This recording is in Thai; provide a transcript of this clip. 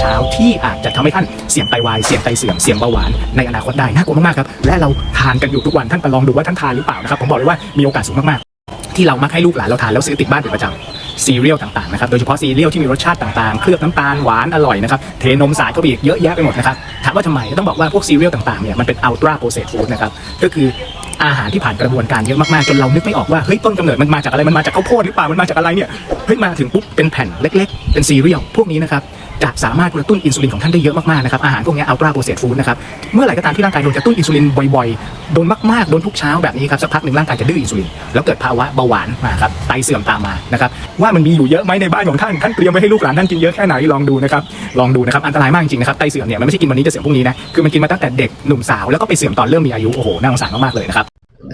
เช้าที่อาจจะทำให้ท่านเสี่ยงไตวายเสี่ยงไตเสื่อมเสี่ยงเบาหวานในอนาคตได้น่ากลัวมากๆครับและเราทานกันอยู่ทุกวันท่านไปลองดูว่าท่านทานหรือเปล่านะครับผมบอกเลยว่ามีโอกาสสูงมากๆ ที่เรามักให้ลูกหลานเราทานแล้วซื้อติดบ้านเป็นประจำซีเรียลต่างๆนะครับโดยเฉพาะซีเรียลที่มีรสชาติต่างๆ เคลือบน้ำตาลหวานอร่อยนะครับเทนมสายเข้าไปอีกเยอะแยะไปหมดนะครับถามว่าทำไมต้องบอกว่าพวกซีเรียลต่างๆเนี่ยมันเป็นอัลตร้าโปรเซสฟู้ดนะครับก็คือ อาหารที่ผ่านกระบวนการเยอะมากๆจนเรานึกไม่ออกว่าเฮ้ยต้นกำเนิดมันมาจากอะไรมันมาจากข้าวโพดหรือเปล่ามันมาจากอะไรเนี่ยเฮ้ยมาถึงปุ๊บเป็นแผ่นเล็ก ๆ เป็นซีเรียลพวกนี้นะครับจะสามารถกระตุ้นอินซูลินของท่านได้เยอะมากๆนะครับอาหารพวกนี้อัลตราโปรเซสฟู้ดนะครับเมื่อไหร่ก็ตามที่ร่างกายโดนกระตุ้นอินซูลินบ่อยๆโดนมากๆโดนทุกเช้าแบบนี้ครับสักพักหนึ่งร่างกายจะดื้ออินซูลินแล้วเกิดภาวะเบาหวานมาครับไตเสื่อมตามมานะครับว่ามันมีอยู่เยอะไหมในบ้านของท่านท่านเตรียมไว้ให้ลูกหลานท่านกินเยอะแค่ไหนลองดูนะครับลองดูนะครับอันตรายมากจริงๆนะครับไตเสื่อมเนี่ยมันไม่ใช่กินวันนี้จะเสื่อมพรุ่งนี้นะคือมันกินมาตั้งแต่เด็กหนุ่มสาวแล้วก็ไปเสื่อมตอนเริ่มมีอายุโอ้โหน่าสงสารมากๆเลยนะครับ